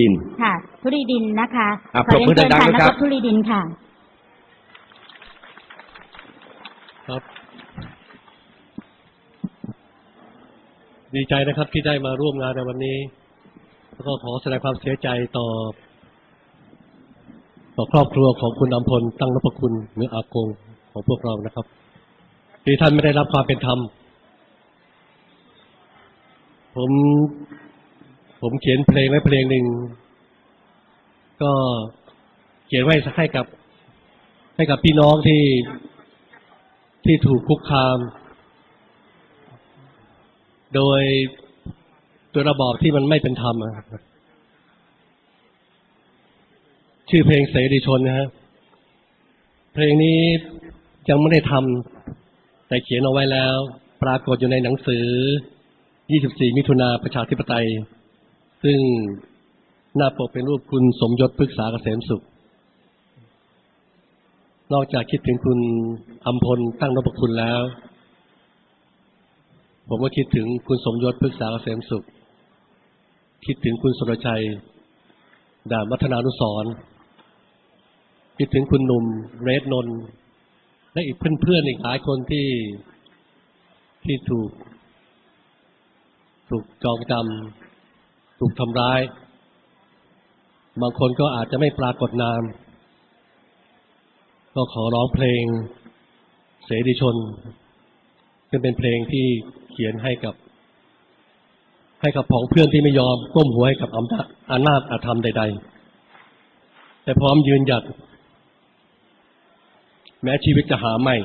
ดิน ค่ะทุรีดินนะคะอะขอเรียนปรบมือเชิญดังๆค่ะนะนัครับกทุรีดินค่ะ ครับ ดีใจนะครับที่ได้มาร่วมงานในวันนี้ แล้วก็ขอแสดงความเสียใจต่อ ต่อครอบครัวของคุณอำพลตั้งนพคุณหรืออากงของพวกเรานะครับที่ท่านไม่ได้รับความเป็นธรรม ผม ผมเขียนเพลงไว้เพลงหนึ่ง ก็เขียนไว้ให้กับ ให้กับพี่น้องที่ที่ถูกคุกคาม โดยโดยระบอบที่มันไม่เป็นธรรมชื่อเพลงเสรีชนนะฮะเพลงนี้ยังไม่ได้ทำแต่เขียนเอาไว้แล้ว ปรากฏอยู่ในหนังสือ 24 มิถุนาประชาธิปไตย ซึ่งหน้าปกเป็นรูปคุณสมยศพฤกษาเกษมสุข นอกจากคิดถึงคุณอัมพลตั้งนพคุณแล้ว ผมก็คิดถึงคุณสมยศพฤกษาเกษมสุข คิดถึงคุณสุรชัยด่านวัฒนานุสรคิดถึงคุณหนุ่มเรดนนท์และอีกเพื่อนๆอีกหลายคนที่ที่ถูก ถูกจองจำ ถูกทำร้าย บางคนก็อาจจะไม่ปรากฏนาม ก็ขอร้องเพลงเสรีชนซึ่งเป็นเพลงที่เขียนให้กับ ให้กับผองเพื่อนที่ไม่ยอม ก้มหัวให้กับอำนาจอำนาจอาธรรมใด ๆ แต่พร้อมยืนหยัด แม้ชีวิตจะหาไม่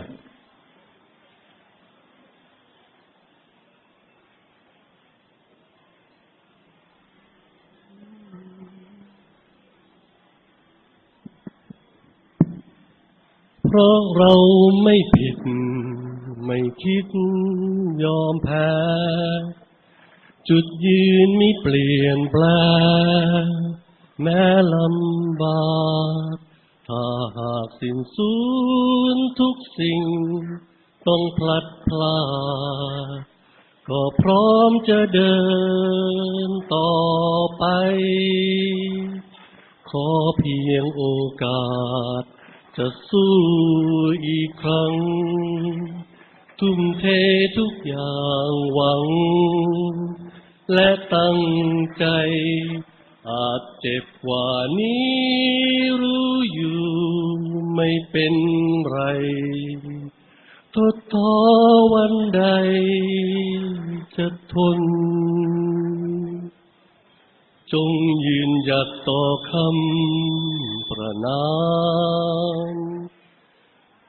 เพราะเราไม่ผิด ไม่คิดยอมแพ้จุดยืนไม่เปลี่ยนแปลงแม้ลำบากถ้าหากสิ้นสูญทุกสิ่ง ต้องพลัดพรากก็พร้อมจะเดินต่อไป ขอเพียงโอกาส จะสู้อีกครั้ง ทุ่มเททุกอย่างหวัง และตั้งใจ อาจเจ็บกว่านี้รู้อยู่ไม่เป็นไรทดท้อวันใดจะทน จงยืนหยัดต่อคำประนาม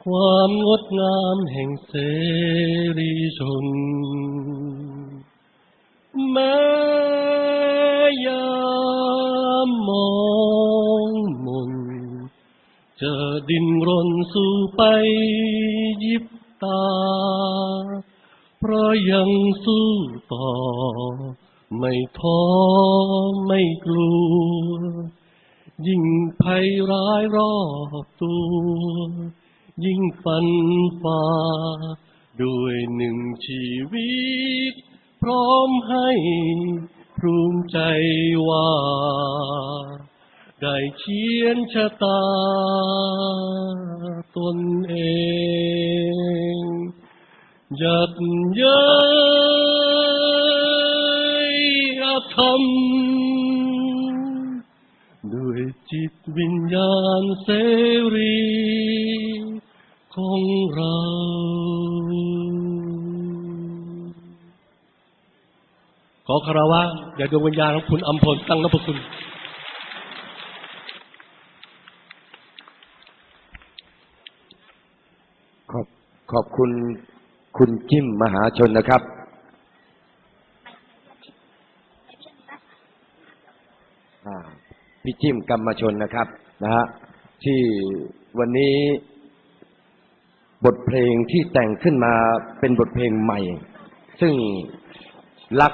ความงดงามแห่งเสรีชน แม้ยามมองมนจะดิ้นรนสู้ไปยิบตา เพราะยังสู้ต่อ ไม่ท้อไม่กลัว ยิ่งภัยร้ายรอบตัว ยิ่งฟันฝ่าด้วยหนึ่งชีวิต พร้อมให้ภูมิใจว่า ได้เขียนชะตาตนเองยัดเยอา ธรรม ด้วยจิตวิญญาณเสรีของเรา ขอคารวะอย่าดวงวิญญาณของคุณอัมพลตั้งนพคุณขอบขอบคุณคุณจิ้มมหาชนนะครับ อ่า พี่จิ้มกรรมชนนะครับนะฮะที่วันนี้บทเพลงที่แต่งขึ้นมาเป็นบทเพลงใหม่ ซึ่งรัก